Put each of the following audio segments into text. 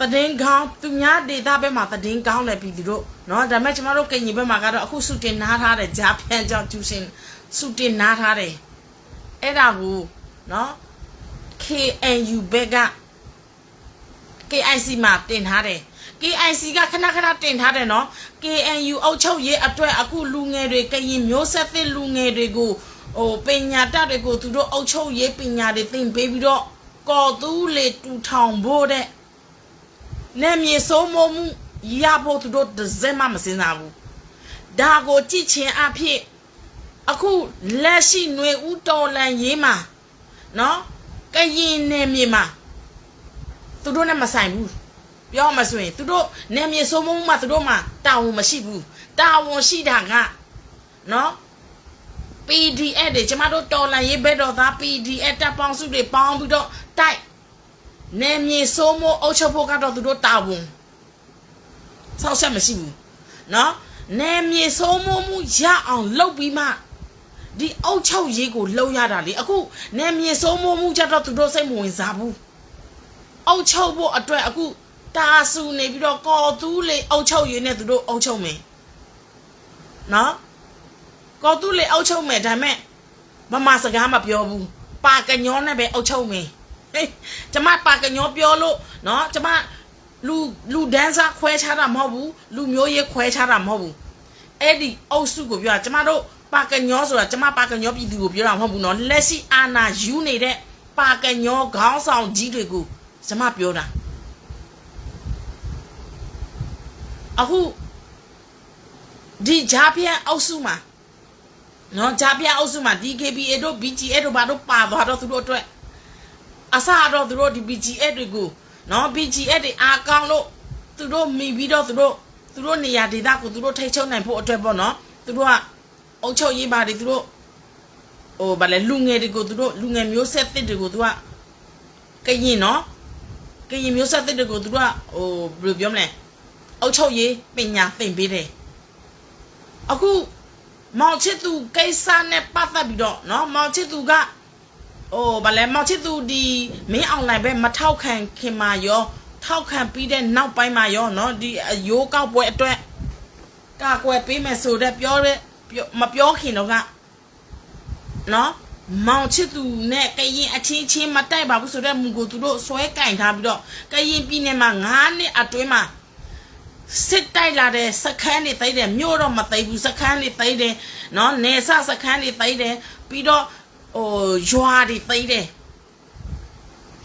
သတင်းကောင်းသူများဒေတာဘက်မှာသတင်းကောင်းတယ်ပြည်သူတို့เนาะဒါပေမဲ့ကျမတို့ကင်ကြီးဘက်မှာကတော့အခုစုတင်နားထားတယ်ဂျာဖြန်ကြောင့်ကျူရှင်စုတင်နားထားတယ်အဲ့ဒါကိုเนาะ KNU ဘက်က KIC မှာတင်ထားတယ် KIC ကခဏခဏတင်ထားတယ်နော် KNU အုပ်ချုပ်ရေးအတွက်အခုလူငယ်တွေကရင်မျိုးဆက်သစ်လူငယ်တွေကိုဟိုပညာတတ်တွေကိုသူတို့အုပ်ချုပ်ရေးပညာတွေသင်ပေးပြီးတော့ကော်သူလေတူထောင်ဖို့တဲ့ နာမည်စိုးမိုးမှုရဖို့သူတို့တစ်စက်မှမစင်စားဘူးဒါကိုကြည့်ချင်းအဖြစ်အခုလက်ရှိຫນွေဦးတော်လန်ရေးမှာနော်ကရင်နယ်မြေမှာသူတို့နဲ့မဆိုင်ဘူးပြောမှဆိုရင်သူတို့နေမြေစိုးမိုးမှသူတို့မှတာဝန်မရှိဘူးတာဝန်ရှိတာကနော် PDF တွေကျမတို့တော်လန်ရေးဘက်တော်သား PDF တပ်ပေါင်းစုတွေပေါင်းပြီးတော့တိုက် နေမြေစိုးမိုးအုပ်ချုပ်ဖို့ကတော့သူတို့တာဝန်ဆောက်ဆက်မရှိဘူးနော်နေမြေစိုးမိုးမှုရအောင်လုပ်ပြီးမှဒီအုပ်ချုပ်ရေးကိုလှုပ်ရတာလေအခုနေမြေစိုးမိုးမှုကြတော့သူတို့စိတ်မဝင်စားဘူးအုတ်ချုပ်ဖို့အတွက်အခုတာဆူနေပြီးတော့ကော်တူးလေအုတ်ချုပ်ရင်းနဲ့သူတို့အုတ်ချုပ်မယ်နော်ကော်တူးလေအုတ်ချုပ်မယ်ဒါပေမဲ့မမစကားမပြောဘူးပါကညောနဲ့ပဲအုတ်ချုပ်မယ် ဟေးကျမပါကညောပြောလို့နော်ကျမလူလူဒန်းစားခွဲခြားတာမဟုတ်ဘူးလူမျိုးရေးခွဲခြားတာမဟုတ်ဘူးအဲ့ဒီအုပ်စုကိုပြောတာကျမတို့ပါကညောဆိုတာကျမပါကညောပြည်သူကိုပြောတာမဟုတ်ဘူးနော်လက်ရှိအာဏာယူနေတဲ့ပါကညောခေါင်းဆောင်ကြီးတွေကိုကျမပြောတာအခုဒီဂျာပြန်အုပ်စုမှာနော်ဂျာပြန်အုပ်စုမှာ DKBA တို့ BGA တို့ဘာတို့ပါသွားတော့သူတို့အတွက် အစတော့သူတို့ဒီ BGF တွေကိုနော် BGF တွေအာကောင်းလို့သူတို့မိပြီးတော့သူတို့သူတို့နေရာဒေသကိုသူတို့ထိတ်ချုပ်နိုင်ဖို့အတွက်ပေါ့နော်သူတို့ကအုပ်ချုပ်ရေးပါတယ်သူတို့ဟိုဗာလဲလူငယ်တွေကိုသူတို့လူငယ်မျိုးဆက်သစ်တွေကိုသူကကရင်နော်ကရင်မျိုးဆက်သစ်တွေကိုသူတို့ကဟိုဘယ်လိုပြောမလဲအုပ်ချုပ်ရေးပညာသင်ပေးတယ်အခုမောင်ချစ်သူကိစ္စနဲ့ပတ်သက်ပြီးတော့နော်မောင်ချစ်သူက ဟိုဗလဲမောင်ချစ်သူဒီမင်းအွန်လိုင်းပဲမထောက်ခံခင်မှာရောထောက်ခံပြီးတဲ့နောက်ပိုင်းမှာရောနော်ဒီရိုးကောက်ပွဲအတွက်ကာကွယ်ပေးမယ်ဆိုတဲ့ပြောတဲ့မပြောခင်တော့ကနော်မောင်ချစ်သူနဲ့ကရင်အချင်းချင်းမတိုက်ပါဘူးဆိုတော့မူကိုသူတို့ဆွဲကင်ထားပြီးတော့ကရင်ပြည်နယ်မှာ9နှစ်အတွင်းမှာစစ်တိုက်လာတဲ့စခန်းတွေသိတယ်မြို့တော့မသိဘူးစခန်းတွေသိတယ်နော်နေဆစခန်းတွေသိတယ်ပြီးတော့ ဟိုရွာတွေသိတယ်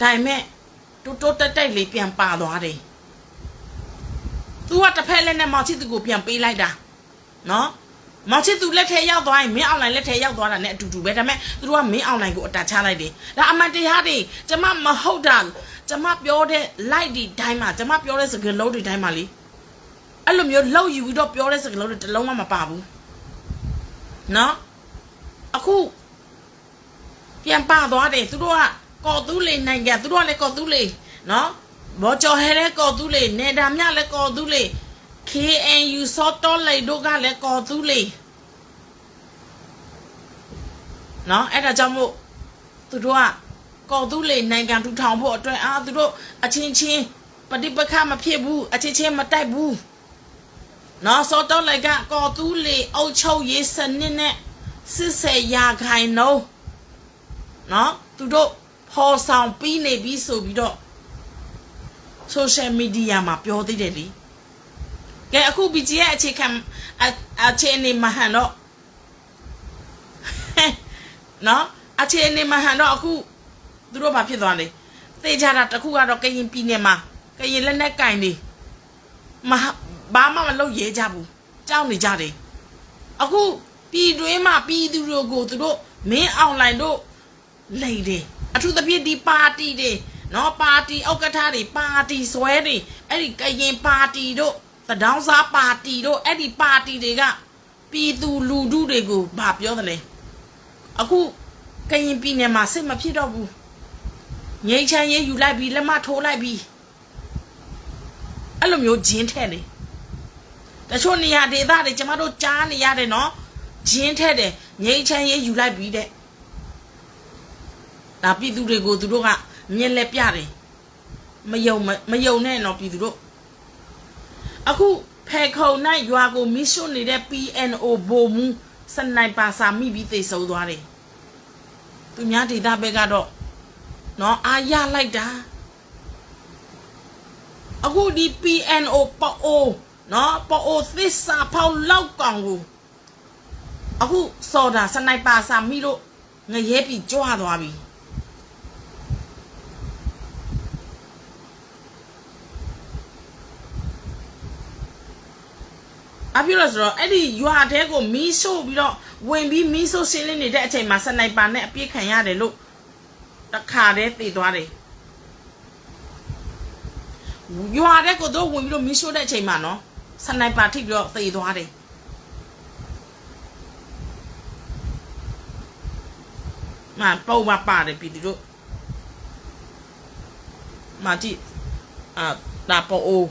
ဒါပေမဲ့တူတူတက်တက်လေးပြန်ပါသွားတယ်သူကတစ်ဖက်လက်နဲ့မောင်ချစ်သူကိုပြန်ပေးလိုက်တာနော်မောင်ချစ်သူလက်ထဲရောက်သွားရင်မင်းအွန်လိုင်းလက်ထဲရောက်သွားတာနဲ့အတူတူပဲဒါပေမဲ့သူတို့ကမင်းအွန်လိုင်းကိုအတာချလိုက်တယ်ဒါအမှန်တရားတွေကျမမဟုတ်တာကျမပြောတဲ့ light ဒီတိုင်းမှာကျမပြောတဲ့စကားလုံးတွေတိုင်းမှာလေအဲ့လိုမျိုးလောက်ယူပြီးတော့ပြောတဲ့စကားလုံးတွေတစ်လုံးမှမပါဘူးနော်အခု ပြန်ပါသွားတယ်သူတို့ကကော်တူးလေနိုင်ငံသူတို့ကလည်းကော်တူးလေနော်ဘောကျော်ဟဲတဲ့ကော်တူးလေနေတာမြလည်းကော်တူးလေ KNU စောတော်လိုက်တို့ကလည်းကော်သူလေနော်အဲ့ဒါကြောင့်မို့သူတို့ကကော်သူလေနိုင်ငံထူထောင်ဖို့အတွက်အာသူတို့အချင်းချင်းပฏิပက္ခမဖြစ်ဘူးအချင်းချင်းမတိုက်ဘူးနော်စောတော်လိုက်ကကော်သူလေအုပ်ချုပ်ရေးစနစ်နဲ့စစ်ဆေးရာခိုင်နှုန်း နော်သူတို့ဖော်ဆောင်ပြီးနေပြီဆိုပြီးတော့ social media မှာပြောသေးတယ်လीကဲအခု BG ရဲ့အခြေခံအအခြေအနေမဟန်တော့နော်အခြေအနေမဟန်တော့အခုသူတို့ဘာဖြစ်သွားလဲသိကြတာတခုကတော့ကရင်ပြည်နယ်မှာကရင်လက်နက်ကင်နေမဘာမှမလုပ်ရဲကြဘူးကြောက်နေကြတယ်အခုပြည်တွင်းမှာပြည်သူတို့ကိုသူတို့မင်းအွန်လိုင်းတို့ လိန်တယ်အထူးသဖြင့်ဒီပါတီတွေနော်ပါတီဥက္ကဋ္ဌတွေပါတီဆွဲတွေအဲ့ဒီကရင်ပါတီတို့သတောင်းစားပါတီတို့အဲ့ဒီပါတီတွေကပြည်သူလူထုတွေကိုဘာပြောတယ်လဲအခုကရင်ပြည်နယ်မှာစစ်မဖြစ်တော့ဘူးငိမ့်ချမ်းရေးယူလိုက်ပြီးလက်မထိုးလိုက်ပြီးအဲ့လိုမျိုးဂျင်းထဲ့တယ်တချို့နေရာဒေသတွေကျမတို့ကြားနေရတယ်နော်ဂျင်းထဲ့တယ်ငိမ့်ချမ်းရေးယူလိုက်ပြီးတဲ့ ဒါပြည်သူတွေကိုသူတို့ကမြင်လက်ပြတယ်မယုံမမယုံနဲ့တော့ပြည်သူတို့အခုဖဲခုံနိုင်ရွာကိုမီးရှို့နေတဲ့ PNO ဘိုမူစနိုက်ပါစာမိပြီးသိဆုံးသွားတယ်သူများဒေသဘက်ကတော့နော်အာရလိုက်တာအခုဒီ PNO ပေါ့အိုနော်ပေါ့အိုသစ္စာဖောက်လောက်ကောင်ကိုအခုစော်တာစနိုက်ပါစာမိလို့ငရဲပြီကြွားသွားပြီ အဖြစ်လို့ဆိုတော့အဲ့ဒီရွာတဲကိုမီးရှို့ပြီးတော့ဝင်ပြီးမီးရှို့ရှင်းလင်းနေတဲ့အချိန်မှာစနိုက်ပါနဲ့အပြစ်ခံရတယ်လို့တခါတည်းသိသွားတယ်ရွာတဲကိုတော့ဝင်ပြီးတော့မီးရှို့တဲ့အချိန်မှာနော်စနိုက်ပါထိပြီးတော့သိသွားတယ်မပုံမပါတယ်ပြည်သူတို့မတိအာဒါပေါ်အိုး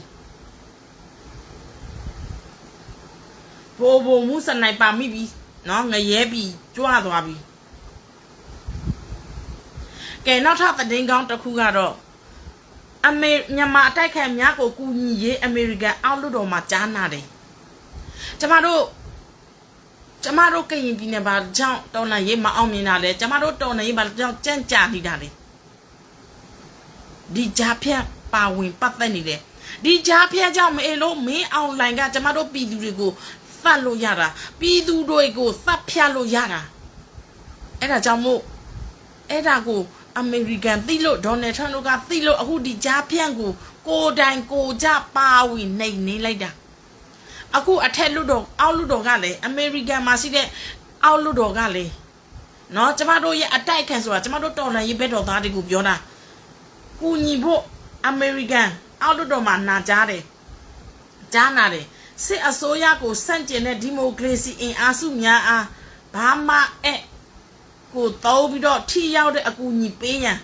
ဘိုးဘိုမူစနိုက်ပါမိပြီနော်ငရဲပြီကြွားသွားပြီကဲနောက်ထပ်သတင်းကောင်းတစ်ခုကတော့အမေမြန်မာအတိုက်ခံများကိုကူညီရေးအမေရိကန်အောက်လွှတ်တော်မှာကြားနာတယ်ကျမတို့ကျမတို့ကရင်ပြည်နယ်ဘာကြောင့်တော်လှန်ရေးမအောင်မြင်တာလဲကျမတို့တော်လှန်ရေးဘာကြောင့်ကြန့်ကြာနေတာလဲဒီကြားဖြတ်ပါဝင်ပတ်သက်နေတယ်ဒီကြားဖြတ်ကြောင့်မအေလို့မင်းအွန်လိုင်းကကျမတို့ပြည်သူတွေကို သတ်လို့ရတာပြည်သူတွေကိုသတ်ဖြတ်လို့ရတာအဲ့ဒါကြောင့်မို့အဲ့ဒါကိုအမေရိကန်သိလို့ဒေါ်နယ်ထရန့်တို့ကသိလို့အခုဒီကြားဖြန့်ကိုကိုတိုင်ကိုကြပါဝင်နှိမ်နေလိုက်တာအခုအထက်လွတ်တော်အောက်လွတ်တော်ကလည်းအမေရိကန်မှာရှိတဲ့အောက်လွတ်တော်ကလည်းနော်ကျမတို့ရဲ့အတိုက်ခံဆိုတာကျမတို့တော်လှန်ရေးဘက်တော်သားတွေကိုပြောတာကုညီဖို့အမေရိကန်အောက်လွတ်တော်မှာနာကြားတယ်ကြားနာတယ် စစ်အစိုးရကိုစန့်ကျင်တဲ့ဒီမိုကရေစီအင်အားစုများအားဘာမှအဲ့ကိုတောင်းပြီးတော့ထိရောက်တဲ့အကူအညီပေးရန်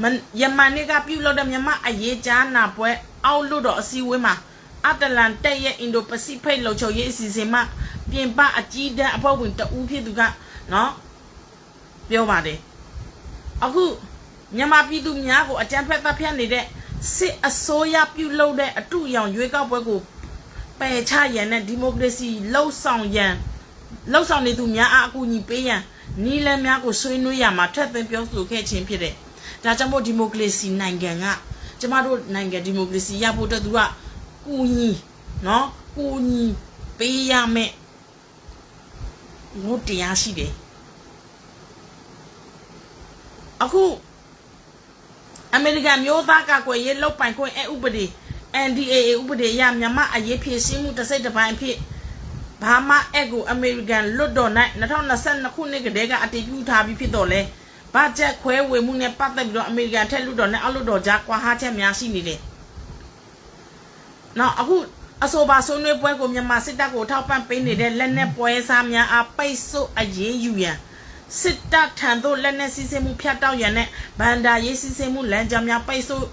မန်ယမန်နေ့ကပြုလုပ်တဲ့မြန်မာအရေးကြားနာပွဲအောက်လွတ်တော်အစည်းအဝေးမှာအတလန်တက်ရဲ့အင်ဒိုပစိဖိတ်လုံခြုံရေးအစီအစဉ်မှပြင်ပအကြီးတန်းအဖွဲ့ဝင်တဦးဖြစ်သူကနော်ပြောပါတယ်အခုမြန်မာပြည်သူများကိုအကြမ်းဖက်တပ်ဖြတ်နေတဲ့ စစ်အစိုးရပြုလုပ်တဲ့အတူရောင်ရွေးကောက်ပွဲကိုပယ်ချရန်နဲ့ဒီမိုကရေစီလှုပ်ဆောင်ရန်လှုပ်ဆောင်နေသူများအားအကူအညီပေးရန်နီလန်များကိုဆွေးနွေးရမှာထက်သွင်းပြောဆိုခဲ့ခြင်းဖြစ်တယ်။ဒါကြောင့်မို့ဒီမိုကရေစီနိုင်ငံကကျမတို့နိုင်ငံဒီမိုကရေစီရဖို့အတွက်သူကကူညီနော်ကူညီပေးရမယ်ဘုတရားရှိတယ်အခု အမေရိကန်မျိုးသားကကွယ်ရေးလောက်ပိုင်ခွင့်အဲဥပဒေ NDAA ဥပဒေအရမြန်မာအရေးဖြည့်ရှင်းမှုတစ်စိတ်တစ်ပိုင်းအဖြစ်ဘာမှအက်ကိုအမေရိကန်လွတ်တော်၌2022ခုနှစ်ကတည်းကအတည်ပြုထားပြီးဖြစ်တော့လဲဘတ်ဂျက်ခွဲဝေမှုနဲ့ပတ်သက်ပြီးတော့အမေရိကန်ထက်လွတ်တော်နဲ့အောက်လွတ်တော်ကြားကွာဟချက်များရှိနေတယ်။နောက်အခုအဆိုပါဆွေးနွေးပွဲကိုမြန်မာစစ်တပ်ကိုထောက်ပံ့ပေးနေတဲ့လက်နက်ပွဲစားများအားပိတ်ဆို့အရေးယူရန် စစ်တပ်ထံသို့လက်နက်စီးဆင်းမှုဖျက်တောက်ရန်နဲ့ဗန္ဒာရေးစီးဆင်းမှုလမ်းကြောင်းများပိတ်ဆို့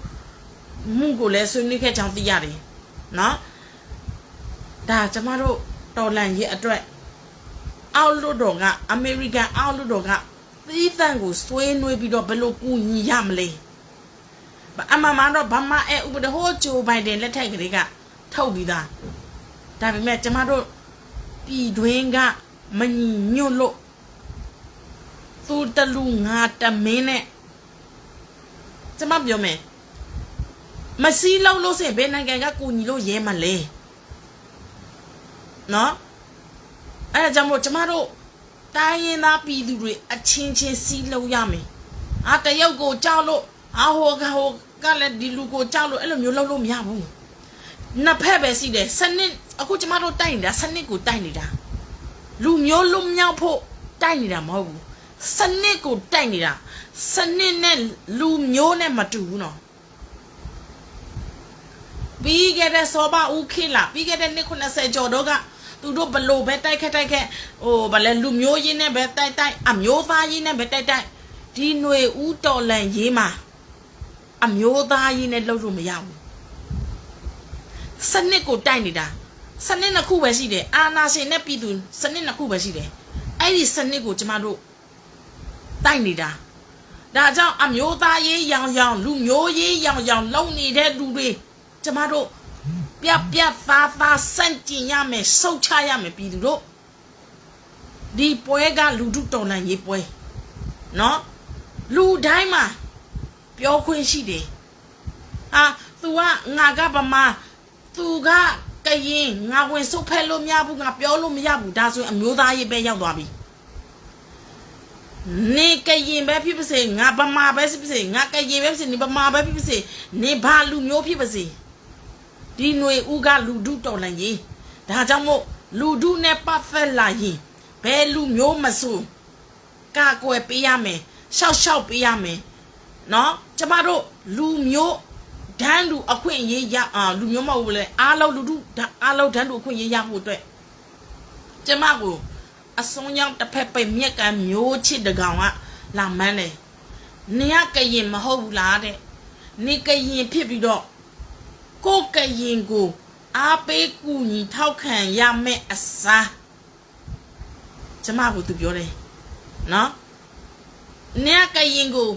မှုကိုလည်းဆွေးနွေးခဲ့ကြောင်းသိရတယ်။နော်ဒါကျမတို့တော်လန်ရေးအတွက်အောက်လွတ်တော်ကအမေရိကန်အောက်လွတ်တော်ကသီးသန့်ကိုဆွေးနွေးပြီးတော့ဘယ်လိုကူညီရမလဲအမှန်မှန်တော့ဘာမှအဲဥပဒေဟိုဂျိုဘိုင်ဒန်လက်ထက်ကလေးကထုတ်ပြီးသားဒါပေမဲ့ကျမတို့ပြည်တွင်းကမညီညွတ်လို့ သူတလူငါတမင်းနဲ့ကျမပြောမယ်မစည်းလုံးလို့ဆိုရင်ဘယ်နိုင်ငံကကူညီလို့ရဲမလဲနော်အဲ့ဒါကြောင့်မို့ကျမတို့တိုင်းရင်းသားပြည်သူတွေအချင်းချင်းစီးလုံးရမယ်အာတရုတ်ကိုကြောက်လို့အာဟိုကဟိုကလည်းဒီလူကိုကြောက်လို့အဲ့လိုမျိုးလုပ်လို့မရဘူးနှစ်ဖက်ပဲရှိတယ်စနစ်အခုကျမတို့တိုက်နေတာစနစ်ကိုတိုက်နေတာလူမျိုးလုံးမြောက်ဖို့တိုက်နေတာမဟုတ်ဘူး စနစ်ကိုတိုက်နေတာစနစ်နဲ့လူမျိုးနဲ့မတူဘူးနော်ပြီးခဲ့တဲ့စောဘဦးခေလာပြီးခဲ့တဲ့နှစ်90ကျော်တော့ကသူတို့ဘလို့ပဲတိုက်ခက်တိုက်ခက်ဟိုဗလဲလူမျိုးရင်းနဲ့ပဲတိုက်တိုက်အမျိုးသားရင်းနဲ့ပဲတိုက်တိုက်ဒီຫນွေဦးတော်လန်ရေးမှာအမျိုးသားရင်းနဲ့လှုပ်လို့မရဘူးစနစ်ကိုတိုက်နေတာစနစ်နှစ်ခုပဲရှိတယ်အာနာရှင်နဲ့ပြည်သူစနစ်နှစ်ခုပဲရှိတယ်အဲ့ဒီစနစ်ကိုကျမတို့ တိုက်နေတာဒါကြောင့်အမျိုးသားရေးရောင်ရောင်လူမျိုးရေးရောင်ရောင်လုံနေတဲ့လူတွေကျမတို့ပြက်ပြက်သားသားစန့်ကျင်ရမယ်စုတ်ချရမယ်ပြည်သူတို့ဒီပွဲကလူထုတော်လှန်ရေးပွဲနော်လူတိုင်းမှာပြောခွင့်ရှိတယ်ဟာ तू ကငါကဗမာ तू ကကရင်ငါဝင်စုတ်ဖက်လို့မရဘူးငါပြောလို့မရဘူးဒါဆိုရင်အမျိုးသားရေးပဲရောက်သွားပြီ နေကရင်ပဲဖြစ်ပါစေငါဗမာပဲဖြစ်ပါစေငါကရင်ပဲဖြစ်စေနေဗမာပဲဖြစ်ပါစေနေဘာလူမျိုးဖြစ်ပါစေဒီຫນွေဥကလူဒုတော်လန်ကြီးဒါကြောင့်မို့လူဒုနဲ့ပတ်သက်လာရင်ဘယ်လူမျိုးမဆိုကာကွယ်ပေးရမယ်ရှောက်ရှောက်ပေးရမယ်နော်ကျမတို့လူမျိုးဒန်းလူအခွင့်အရေးရအာလူမျိုးမဟုတ်ဘူးလေအားလုံးလူဒုအားလုံးဒန်းလူအခွင့်အရေးရဖို့အတွက်ကျမကို အစွန်းရောက်တစ်ဖက်ပိတ်မြက်ကမျိုးချစ်တကောင်ကလာမန်းတယ်။နေရကရင်မဟုတ်ဘူးလားတဲ့။နေကရင်ဖြစ်ပြီးတော့ကိုယ်ကရင်ကိုအားပေးကူညီထောက်ခံရမယ့်အစားကျမကသူပြောတယ်။နော်။နေရကရင်ကို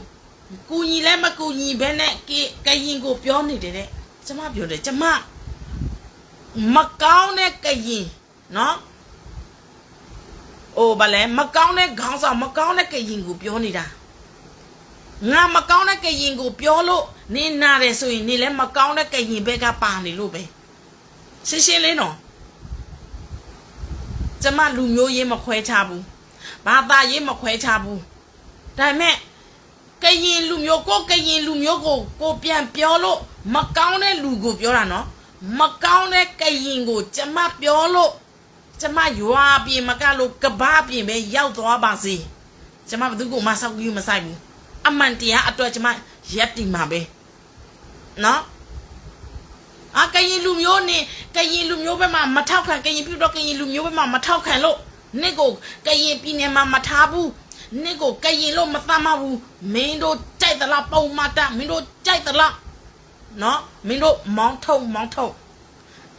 ကူညီလည်းမကူညီဘဲနဲ့ကကရင်ကိုပြောနေတယ်တဲ့။ကျမပြောတယ်ကျမမကောင်းတဲ့ကရင်နော်။ အိုဗလဲမကောင်းတဲ့ခေါင်းဆောင်မကောင်းတဲ့ကရင်ကိုပြောနေတာငါမကောင်းတဲ့ကရင်ကိုပြောလို့နင်းနာတယ်ဆိုရင်နေလဲမကောင်းတဲ့ကရင်ဘက်ကပါနေလို့ပဲရှင်းရှင်းလေးနော်ကျမလူမျိုးရေးမခွဲခြားဘူးဘာသာရေးမခွဲခြားဘူးဒါပေမဲ့ကရင်လူမျိုးကိုကရင်လူမျိုးကိုကိုပြန်ပြောလို့မကောင်းတဲ့လူကိုပြောတာနော်မကောင်းတဲ့ကရင်ကိုကျမပြောလို့ ကျမရွာပြင်မကလို့ကဘာပြင်ပဲရောက်သွားပါစေကျမဘယ်သူကိုမဆောက်ပြီးမဆိုင်ဘူးအမှန်တရားအတွက်ကျမရက်တည်မှာပဲနော်အကရင်လူမျိုးနဲ့ကရင်လူမျိုးဘက်မှာမထောက်ခံကရင်ပြုတော့ကရင်လူမျိုးဘက်မှာမထောက်ခံလို့နေ့ကိုကရင်ပြည်နယ်မှာမထားဘူးနေ့ကိုကရင်လို့မသတ်မဘူးမင်းတို့ကြိုက်သလားပုံမတမင်းတို့ကြိုက်သလားနော်မင်းတို့မောင်းထုံမောင်းထုံ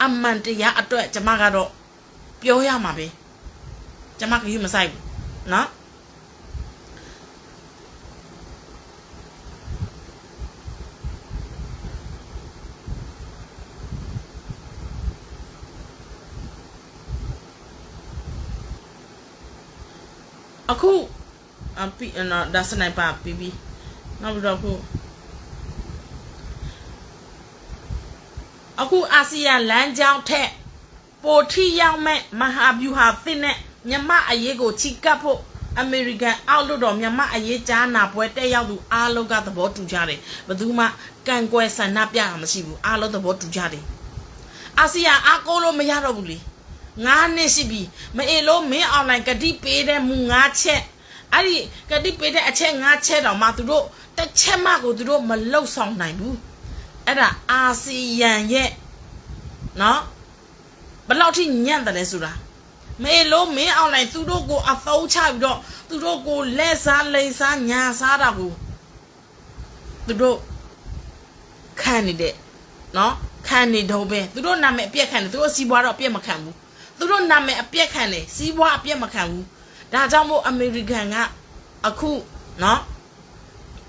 အမှန်တရားအတွက်ကျမကတော့ ပြောရမှာပဲကျမကယူမဆိုင်ဘူးနော်အခုအပီနော်ဒါစနိုက်ပါပြီးပြီးနောက်ပြီးတော့ခုအခုအာဆီယံလမ်းကြောင်းထက် ပိုထီရောက်မဲ့မဟာဗျူဟာသစ်နဲ့မြမအရေးကိုချီကပ်ဖို့အမေရိကန်အောက်လွှတ်တော်မြမအရေးကြားနာပွဲတက်ရောက်သူအားလုံးကသဘောတူကြတယ်ဘယ်သူမှကန့်ကွက်ဆန္ဒပြတာမရှိဘူးအားလုံးသဘောတူကြတယ်အာဆီယံအားကိုးလို့မရတော့ဘူးလေငါးနှစ်ရှိပြီမအေလို့မင်းအွန်လိုင်းကတိပေးတဲ့မူငါးချက်အဲ့ဒီကတိပေးတဲ့အချက်ငါးချက်တော့မှသူတို့တစ်ချက်မှကိုသူတို့မလှုပ်ဆောင်နိုင်ဘူးအဲ့ဒါအာဆီယံရဲ့နော် ဘယ်လောက်ထိညံ့တယ်လဲဆိုတာမေလို့မင်းအောင်လိုက်သူတို့ကိုအသုံးချပြီးတော့သူတို့ကိုလက်စားလိန်စားညာစားတာကိုသူတို့ခံနေတဲ့နော်ခံနေတော့ပဲသူတို့နာမည်အပြက်ခံတယ်သူတို့စီးပွားတော့အပြက်မခံဘူးသူတို့နာမည်အပြက်ခံတယ်စီးပွားအပြက်မခံဘူးဒါကြောင့်မို့အမေရိကန်ကအခုနော်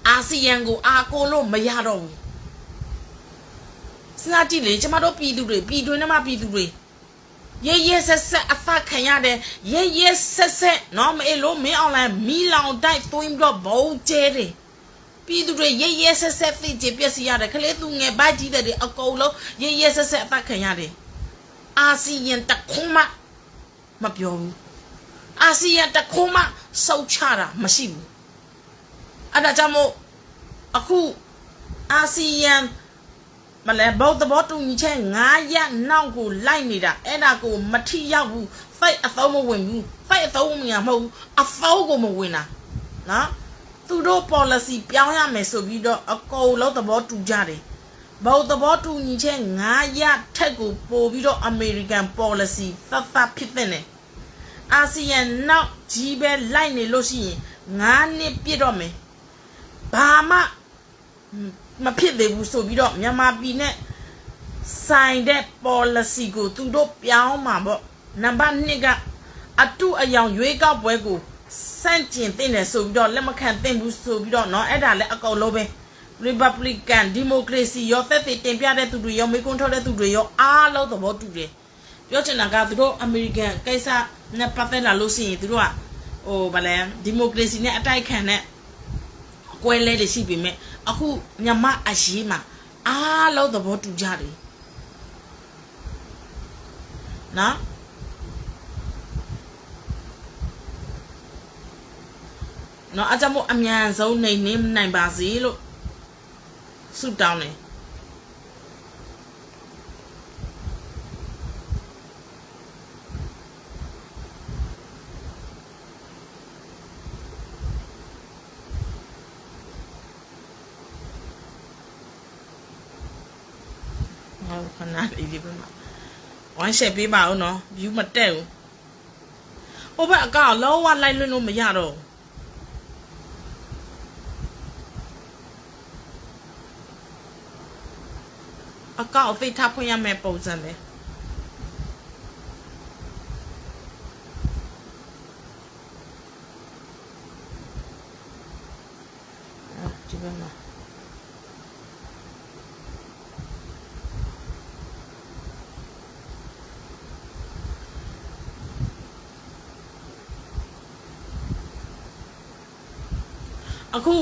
အာဆီယံကိုအားကိုးလို့မရတော့ဘူးစဉ်းစားကြည့်လေကျမတို့ပြည်သူတွေပြည်တွင်းထဲမှာပြည်သူတွေ ရဲရဲဆက်ဆက်အဖခံရတယ်ရဲရဲဆက်ဆက်နော်မအေးလို့မင်းအွန်လိုင်းမီလောင်တိုက်သွင်းပြီးတော့ဘုံကျဲတယ်ပြည်သူတွေရဲရဲဆက်ဆက်သိကြပြက်စီရတယ်ခလေးသူငယ်ဘိုက်ကြီးတွေအကုန်လုံးရဲရဲဆက်ဆက်အဖခံရတယ်အာဆီယံတခုံးမမပြောဘူးအာဆီယံတခုံးမစုတ်ချတာမရှိဘူးအဲ့ဒါကြောင့်မို့အခုအာဆီယံ မလဲဘုတ်သဘောတူညီချက်9ရက်နောက်ကိုလိုက်နေတာအဲ့ဒါကိုမထီရောက်ဘူးဖိတ်အသုံးမဝင်ဘူးဖိတ်အသုံးမဝင်မဟုတ်ဘူးအဖောက်ကိုမဝင်တာနော်သူတို့ policy ပြောင်းရမယ်ဆိုပြီးတော့အကုန်လုံးသဘောတူကြတယ်ဘုတ်သဘောတူညီချက်9ရက်ထက်ကိုပို့ပြီးတော့ American policy သတ်သတ်ဖြစ်တဲ့နဲ့အာဆီယံနောက်ကြီးပဲလိုက်နေလို့ရှိရင်9နှစ်ပြည့်တော့မယ်ဘာမှ မဖြစ်သေးဘူးဆိုပြီးတော့မြန်မာပြည်နဲ့ဆိုင်တဲ့ policy ကိုသူတို့ပြောင်းမှာပေါ့နံပါတ်1ကအတုအယောင်ရွေးကောက်ပွဲကို စန့်ကျင်တင်တယ်ဆိုပြီးတော့လက်မခံတင်ဘူးဆိုပြီးတော့เนาะအဲ့ဒါလည်းအကောင်လုံးပဲ Republican Democracy ရောသက်သေတင်ပြတဲ့သူတွေရောမေကွန်းထုတ်တဲ့သူတွေရောအားလုံးသဘောတူတယ်ပြောချင်တာကသူတို့ American ကိစ္စနဲ့ပတ်သက်လာလို့ရှိရင်သူတို့ကဟိုဗာလဲ Democracy နဲ့အတိုက်ခံတဲ့ကွဲလဲတွေရှိပေမဲ့ အခုမြန်မာအရေးမှာအားလုံးသဘောတူကြတယ်နော်နော်အကြမ်းမို့အမြန်ဆုံးနေနေနိုင်ပါစေလို့ဆုတောင်းတယ်ဟောခဏလေးဒီဘက်မှာဝို င်းရှယ်ပေးပါဦးနော် view မတက်ဘူးဟိုဘက်အကောက်လုံးဝလိုက်လွှင့်လို့မရတော့ဘူးအကောက်အသိထားဖွင့်ရမယ်ပုံစံပဲအော်ဒီဘက်မှာ အခု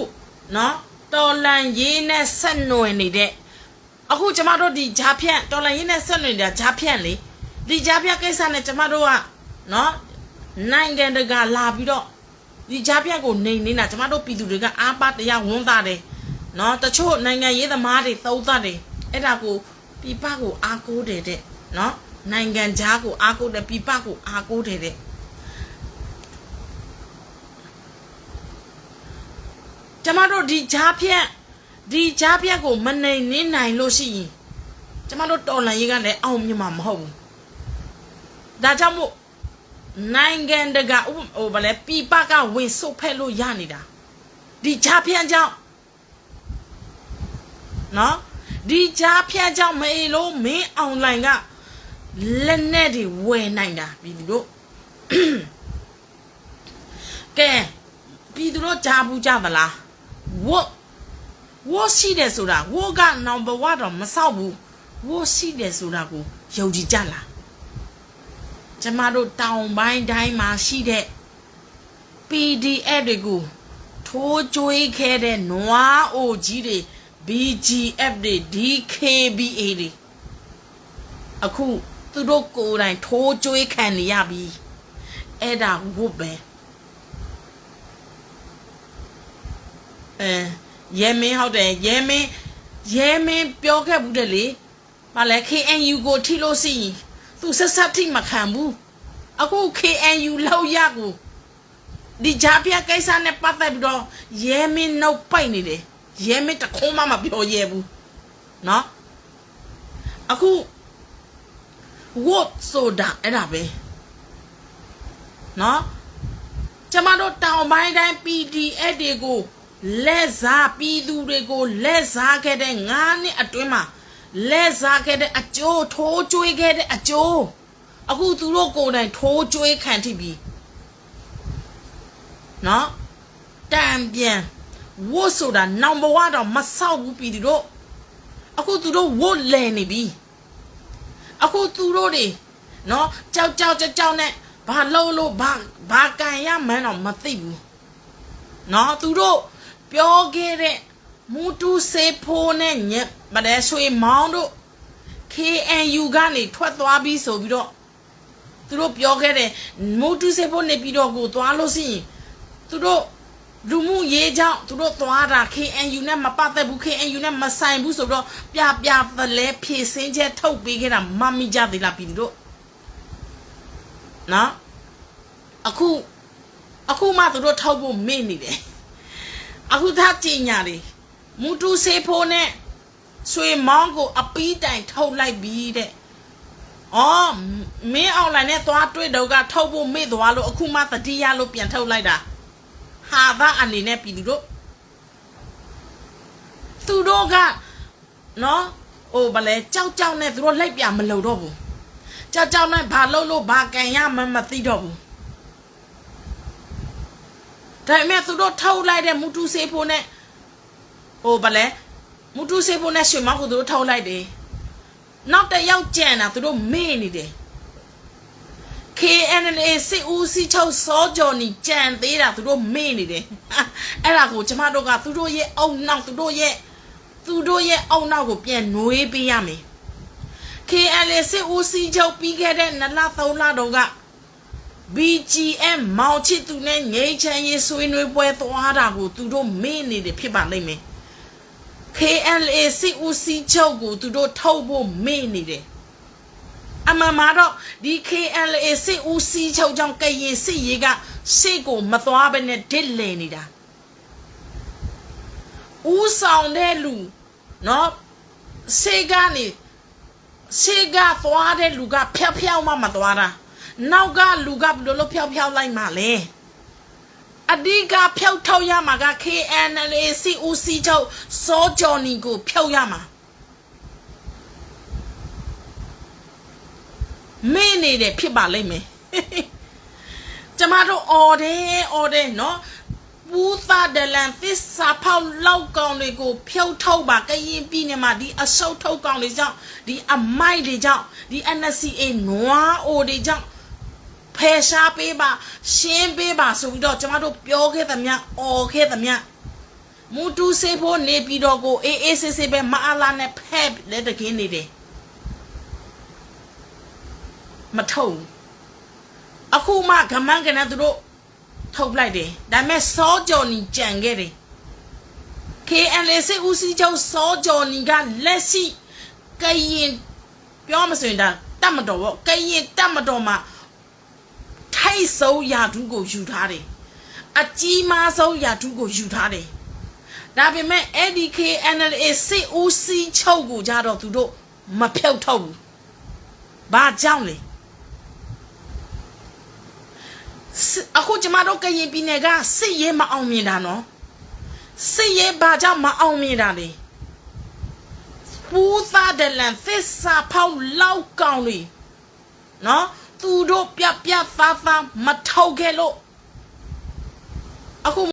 နော်တော်လန်ရေးနဲ့ဆက်နွယ်နေတဲ့အခုကျမတို့ဒီဂျာဖြန့်တော်လန်ရေးနဲ့ဆက်နွယ်နေတာဂျာဖြန့်လေဒီဂျာဖြန့်ကိစ္စနဲ့ကျမတို့ကနော်နိုင်ငံတကာလာပြီးတော့ဒီဂျာဖြန့်ကိုနေနေတာကျမတို့ပြည်သူတွေကအားပါတရားဝန်သားတယ်နော်တချို့နိုင်ငံရေးသမားတွေသုံးသတ်တယ်အဲ့ဒါကိုပြပကိုအားကိုးတယ်တဲ့နော်နိုင်ငံသားကိုအားကိုးတယ်ပြပကိုအားကိုးတယ်တဲ့ ကျမတို့ဒီဂျာဖြန့်ဒီကြားပြက်ကိုမနိုင်နေနိုင်လို့ရှိရင်ကျမတို့တော်လန်ရေးကလည်းအောင်မြင်မှာမဟုတ်ဘူးဒါကြောင့်မို့နိုင်ငံတကာဥပဟိုဗလဲပြပကဝင်ဆုတ်ဖက်လို့ရနေတာဒီကြားပြက်ကြောင့်နော်ဒီကြားပြက်ကြောင့်မအေးလို့မင်းအွန်လိုင်းကလက်နဲ့တွေဝယ်နိုင်တာပြည်သူတို့ကဲပြည်သူတို့ကြားဘူးကြသလား ဝတ်ဝိုးရှိတယ်ဆိုတာဝိုးက number 1တော့မဆောက်ဘူးဝိုးရှိတယ်ဆိုတာကိုယုံကြည်ကြလားကျမတို့တောင်ပိုင်းတိုင်းမှာရှိတဲ့ PDF တွေကိုထိုးကြွေးခဲ့တဲ့နွားအိုကြီးတွေ BGF တွေ DKBA တွေအခုသူတို့ကိုယ်တိုင်ထိုးကြွေးခံနေရပြီအဲ့ဒါဝုတ်ပဲ အဲရဲမင်းဟုတ်တယ်ရဲမင်းရဲမင်းပြောခဲ့ဘူးတဲ့လေမလဲ KNU ကိုထိလို့စီရင်သူဆက်ဆက်ထိမခံဘူးအခု KNU လောက်ရကိုဒီဂျာပြကိစ္စနဲ့ပတ်သက်ပြီးတော့ရဲမင်းနှုတ်ပိုက်နေတယ်ရဲမင်းတခုံးမှမပြောရဲဘူးเนาะအခုဝတ်ဆိုတာအဲ့ဒါပဲเนาะကျမတို့တောင်ပိုင်းတိုင်း PDF တွေကို လက်စားပြည်သူတွေကိုလက်စားခဲ့တဲ့ငါးနှစ်အတွင်းမှာလက်စားခဲ့တဲ့အကျိုးထိုးကျွေးခဲ့တဲ့အကျိုးအခုသူတို့ကိုယ်တိုင်ထိုးကျွေးခံထိပြီနော်တံပြန်ဝတ်ဆိုတာ number 1တော့မဆောက်ဘူးပြည်သူတို့အခုသူတို့ဝတ်လဲနေပြီအခုသူတို့တွေနော်ကြောက်ကြောက်ကြောက်ကြောက်နဲ့ဘာလို့လို့ဘာဘာကန်ရမှန်းတော့မသိဘူးနော်သူတို့ ပြောခဲ့တဲ့မူတူစေဖိုးနဲ့ညက်မလဲဆွေမောင်းတို့ KNU ကနေထွက်သွားပြီးဆိုပြီးတော့သူတို့ပြောခဲ့တဲ့မူတူစေဖိုးနေပြီးတော့ကိုသွားလို့ရှိရင်သူတို့လူမှုရေးကြောင့်သူတို့သွားတာ KNU နဲ့မပတ်သက်ဘူး KNU နဲ့မဆိုင်ဘူးဆိုတော့ပြပြသလဲဖြည့်စင်းချက်ထုတ်ပေးခဲ့တာမမီကြသေးလားပြည်သူတို့နော်အခုအခုမှသူတို့ထုတ်ဖို့မေ့နေတယ် အခုသာကြင်ညာတွေမူတူစေဖိုးနဲ့ဆွေမောင်းကိုအပီးတိုင်ထုတ်လိုက်ပြီးတဲ့။အော်မင်းအောင်လိုင်းနဲ့သွားတွေ့တော့ကထုတ်ဖို့မေ့သွားလို့အခုမှတတိယလို့ပြန်ထုတ်လိုက်တာ။ဟာသာအနေနဲ့ပြည်သူတို့သူတို့ကနော်ဟိုဗလဲကြောက်ကြောက်နဲ့သူတို့လိုက်ပြမလုံတော့ဘူး။ကြောက်ကြောက်နဲ့ဘာလုပ်လို့ဘာကန်ရမှမသိတော့ဘူး။ ဒါပေမဲ့သူတို့ထုတ်လိုက်တဲ့မူတူစေးဖို့နဲ့ဟိုဗလဲမူတူစေးဖို့နဲ့ရွှေမောက်ကိုသူတို့ထုတ်လိုက်တယ်နောက်တစ်ယောက်ကြံတာသူတို့မေ့နေတယ် KNLA စစ်ဦးစီးချုပ်စောကြော်နီကြံသေးတာသူတို့မေ့နေတယ်အဲ့ဒါကိုကျမတို့ကသူတို့ရဲ့အုံနောက်သူတို့ရဲ့သူတို့ရဲ့အုံနောက်ကိုပြန်နှွေးပေးရမယ် KNLA စစ်ဦးစီးချုပ်ပြီးခဲ့တဲ့နှစ်လသုံးလတော့က BGM မောင်ချစ်သူနဲ့ငိမ့်ချမ်းရေးဆွေးနွေးပွဲသွားတာကိုသူတို့မေ့နေတယ်ဖြစ်ပါလိမ့်မယ် KNLA စစ်ဦးစီးချုပ်ကိုသူတို့ထုတ်ဖို့မေ့နေတယ်အမှန်မှာတော့ဒီ KNLA စစ်ဦးစီးချုပ်ကြောင့်ကရင်စစ်ရေးကရှေ့ကိုမသွားဘဲနဲ့ဒစ်လည်နေတာဦးဆောင်တဲ့လူเนาะရှေ့ကနေရှေ့ကသွားတဲ့လူကဖျောက်ဖျောက်မှမသွားတာ နောက်ကလူကဘယ်လိုလုပ်ဖျောက်ဖျောက်လိုက်မှလဲအဓိကဖျောက်ထောက်ရမှာက KNLA စီဦးစီးချုပ်စောဂျော်နီကိုဖျောက်ရမှာမင်းနေတယ်ဖြစ်ပါလိမ့်မယ်ကျမတို့အော်တယ်အော်တယ်နော်ပူသာဒလန်သစ္စာဖောက်လောက်ကောင်တွေကိုဖြုတ်ထုတ်ပါကရင်ပြည်နယ်မှာဒီအဆုတ်ထုတ်ကောင်တွေကြောင့်ဒီအမိုက်တွေကြောင့်ဒီ NCA နွားအိုတွေကြောင့် ဖယ်ရှားပေးပါရှင်းပေးပါဆိုပြီးတော့ကျမတို့ပြောခဲ့သမျှအော်ခဲ့သမျှမူတူစေဖို့နေပြီးတော့ကိုအေးအေးဆေးဆေးပဲမအားလာနဲ့ဖက်လက်တကင်းနေတယ်မထုံဘူးအခုမှဂမန်းကနသူတို့ထုတ်လိုက်တယ်ဒါပေမဲ့စောကြော်နီကြံခဲ့တယ် KNL စစ်ဦးစီးချုပ်စောကြော်နီကလက်ရှိကရင်ပြောမစင်တာတတ်မတော်ဘောကရင်တတ်မတော်မှာ ထိုက်ဆုံးရာထူးကိုယူထားတယ်အကြီးမားဆုံးရာထူးကိုယူထားတယ်ဒါပေမဲ့ ADKNLA စစ်ဦးစီးချုပ်ကိုကြတော့သူတို့မဖြုတ်ထုတ်ဘူးဘာကြောင့်လဲစစ်အခုကျမတို့ကရင်ပြည်နယ်ကစစ်ရေးမအောင်မြင်တာနော်စစ်ရေးဘာကြောင့်မအောင်မြင်တာလဲပူသာဒလန်သစ္စာဖောက်လောက်ကောင်လေနော် သူတို့ပြပြသားသားမထောက်ခဲ့လို့အခု